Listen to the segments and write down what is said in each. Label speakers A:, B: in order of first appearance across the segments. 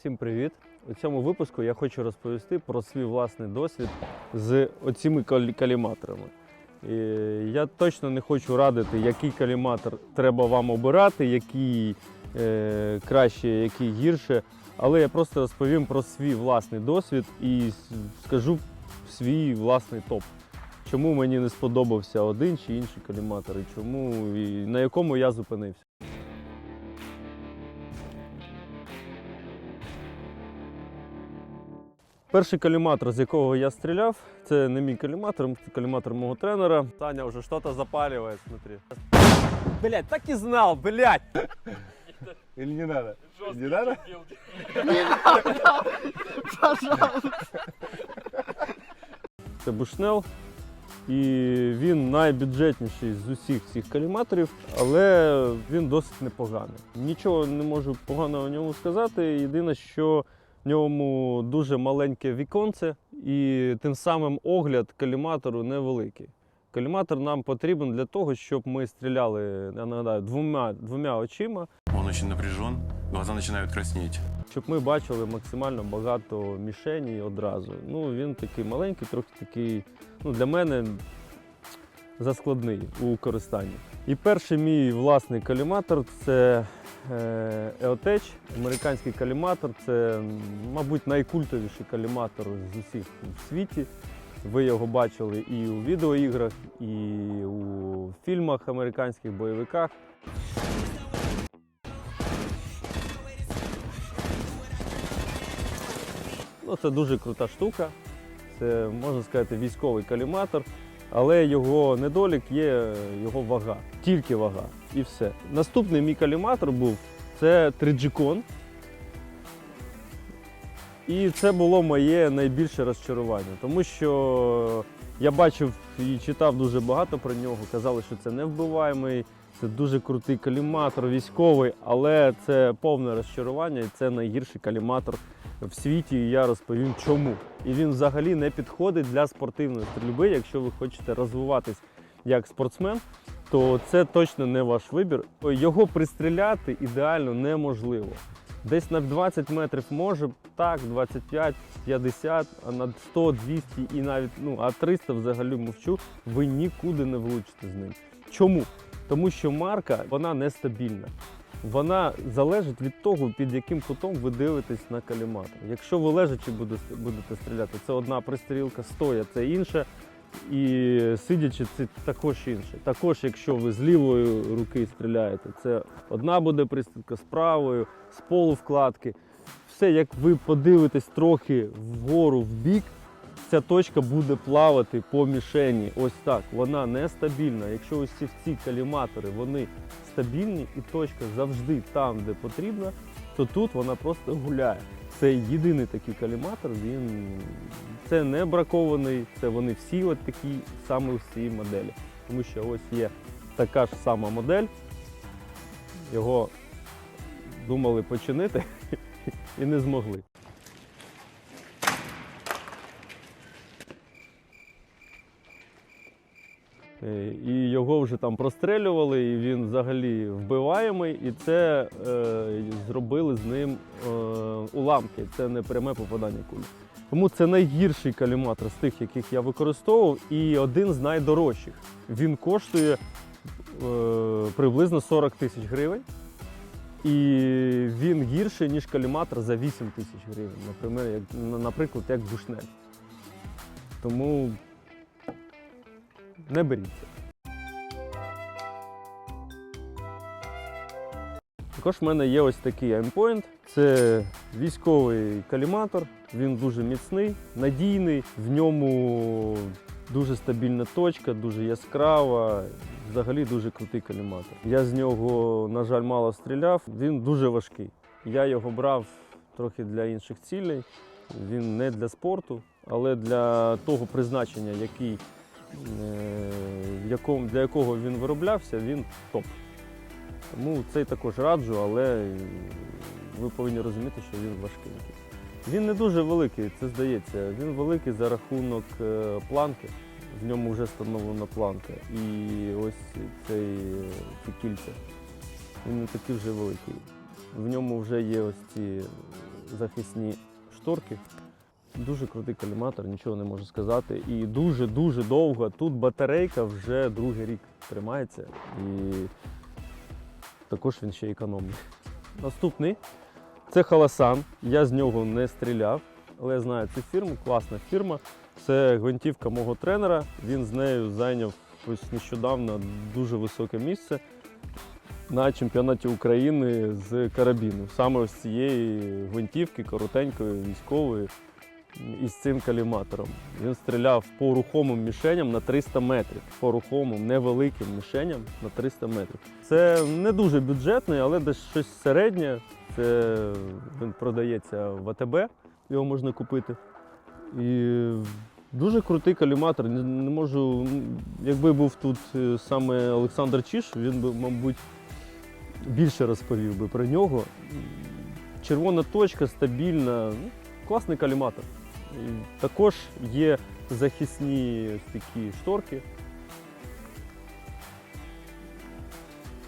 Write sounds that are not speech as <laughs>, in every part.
A: Всім привіт! У цьому випуску я хочу розповісти про свій власний досвід з оціми каліматорами. І я точно не хочу радити, який каліматор треба вам обирати, який е, краще, який гірше. Але я просто розповім про свій власний досвід і скажу свій власний топ. Чому мені не сподобався один чи інший каліматор, і чому і на якому я зупинився. Перший каліматор, з якого я стріляв, це не мій каліматор, це каліматор мого тренера. Таня вже щось запалює, смотри. Блять, так і знав, блять!
B: Или не надо? Не надо?
A: Це Бушнел. І він найбюджетніший з усіх цих каліматорів, але він досить непоганий. Нічого не можу поганого в ньому сказати. Єдине, що в ньому дуже маленьке віконце, і тим самим огляд каліматору невеликий. Каліматор нам потрібен для того, щоб ми стріляли, я нагадаю, двома, двома очима,
C: Он очень напряжен, глаза начинают краснеть.
A: щоб ми бачили максимально багато мішені одразу. Ну, він такий маленький, трохи такий, ну, для мене заскладний у користанні. І перший мій власний каліматор це EOTech, американський каліматор. Це, мабуть, найкультовіший каліматор з усіх в світі. Ви його бачили і у відеоіграх, і у фільмах американських бойовиках. Ну, це дуже крута штука. Це можна сказати військовий каліматор, але його недолік є його вага, тільки вага і все. Наступний мій каліматор був це Тріджикон. І це було моє найбільше розчарування, тому що я бачив і читав дуже багато про нього. Казали, що це невбиваємий, це дуже крутий каліматор, військовий, але це повне розчарування і це найгірший каліматор в світі. І я розповім чому. І він взагалі не підходить для спортивної стрільби. Якщо ви хочете розвиватись як спортсмен, то це точно не ваш вибір. Його пристріляти ідеально неможливо. Десь на 20 метрів може, так, 25, 50, а на 100, 200 і навіть ну, а 300 взагалі мовчу, ви нікуди не влучите з ним. Чому? Тому що марка вона нестабільна. Вона залежить від того, під яким кутом ви дивитесь на каліматор. Якщо ви лежачи будете, стріляти, це одна пристрілка, стоя це інша, і сидячи, це також інше. Також, якщо ви з лівої руки стріляєте, це одна буде пристрілка з правою, з полувкладки. Все, як ви подивитесь трохи вгору в бік, ця точка буде плавати по мішені. Ось так. Вона нестабільна. Якщо ось ці ці каліматори вони стабільні і точка завжди там, де потрібна, то тут вона просто гуляє. Це єдиний такий каліматор, він це не бракований, це вони всі от такі саме в цій моделі. Тому що ось є така ж сама модель. Його думали починити <laughs> і не змогли. І його вже там прострелювали, і він взагалі вбиваємий, і це е, зробили з ним е, уламки. Це не пряме попадання кулі. Тому це найгірший каліматор з тих, яких я використовував, і один з найдорожчих. Він коштує е, приблизно 40 тисяч гривень. І він гірший, ніж каліматор за 8 тисяч гривень, наприклад, як, наприклад, як Бушнель. Тому не беріться. Також в мене є ось такий Aimpoint. Це військовий каліматор. Він дуже міцний, надійний. В ньому дуже стабільна точка, дуже яскрава. Взагалі дуже крутий каліматор. Я з нього, на жаль, мало стріляв. Він дуже важкий. Я його брав трохи для інших цілей. Він не для спорту, але для того призначення, який, для якого він вироблявся, він топ. Тому цей також раджу, але е, ви повинні розуміти, що він важкий. Він не дуже великий, це здається. Він великий за рахунок е, планки. В ньому вже встановлена планка. І ось цей, е, ці кільця. Він не такий вже великий. В ньому вже є ось ці захисні шторки. Дуже крутий коліматор, нічого не можу сказати. І дуже-дуже довго. Тут батарейка вже другий рік тримається. І також він ще економний. Наступний це Халасан. Я з нього не стріляв, але я знаю цю фірму, класна фірма. Це гвинтівка мого тренера. Він з нею зайняв ось нещодавно дуже високе місце на чемпіонаті України з карабіну. Саме ось цієї гвинтівки, коротенької, військової, із цим каліматором. Він стріляв по рухомим мішеням на 300 метрів. По рухомим невеликим мішеням на 300 метрів. Це не дуже бюджетний, але десь щось середнє. Це він продається в АТБ, його можна купити. І дуже крутий каліматор. Не, можу. Якби був тут е, саме Олександр Чіш, він би, мабуть, більше розповів би про нього. Червона точка стабільна, класний каліматор. Також є захисні такі шторки.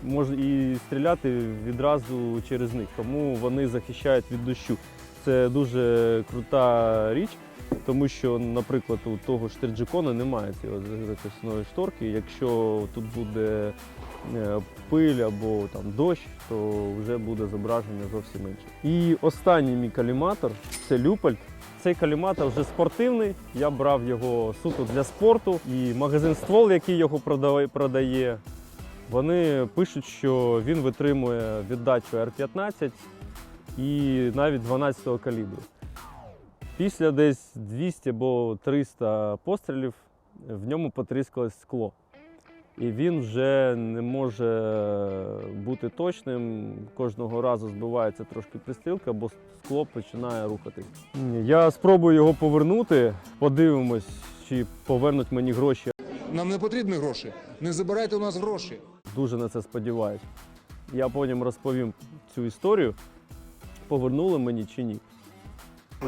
A: Можна і стріляти відразу через них, тому вони захищають від дощу. Це дуже крута річ, тому що, наприклад, у того ж Терджикона немає цієї захисної шторки. Якщо тут буде е, пиль або там дощ, то вже буде зображення зовсім інше. І останній мій каліматор це Люпольд. Цей каліматор вже спортивний. Я брав його суто для спорту. І магазин ствол, який його продає, вони пишуть, що він витримує віддачу R15 і навіть 12 калібру. Після десь 200 або 300 пострілів в ньому потріскалось скло. І він вже не може бути точним. Кожного разу збивається трошки пристрілка, бо скло починає рухатись. Я спробую його повернути, подивимось, чи повернуть мені гроші.
D: Нам не потрібні гроші. Не забирайте у нас гроші.
A: Дуже на це сподіваюся. Я потім розповім цю історію, повернули мені чи ні.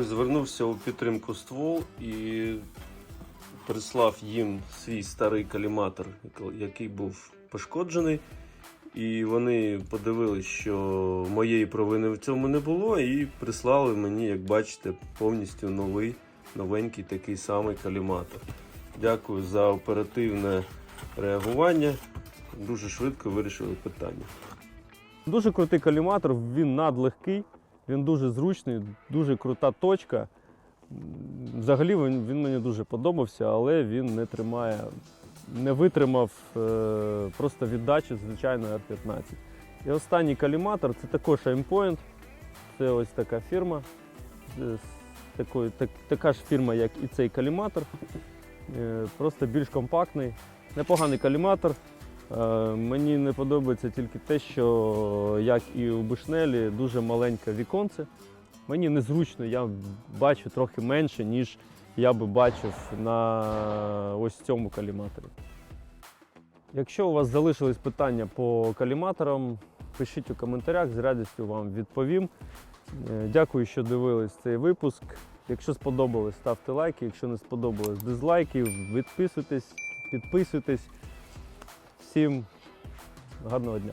A: Ось звернувся у підтримку ствол і прислав їм свій старий каліматор, який був пошкоджений. І вони подивилися, що моєї провини в цьому не було, і прислали мені, як бачите, повністю новий, новенький такий самий каліматор. Дякую за оперативне реагування. Дуже швидко вирішили питання. Дуже крутий каліматор, він надлегкий, він дуже зручний, дуже крута точка. Взагалі він, він мені дуже подобався, але він не тримає, не витримав е, просто віддачу звичайної R15. І останній каліматор це також Aimpoint. Це ось така фірма. Е, такої, так, така ж фірма, як і цей каліматор. Е, просто більш компактний. Непоганий каліматор. Е, Мені не подобається тільки те, що як і у Бушнелі, дуже маленьке віконце. Мені незручно, я бачу трохи менше, ніж я би бачив на ось цьому каліматорі. Якщо у вас залишились питання по каліматорам, пишіть у коментарях, з радістю вам відповім. Е, Дякую, що дивились цей випуск. Якщо сподобалось, ставте лайки. Якщо не сподобалось, дизлайки, відписуйтесь, підписуйтесь. Всім гарного дня!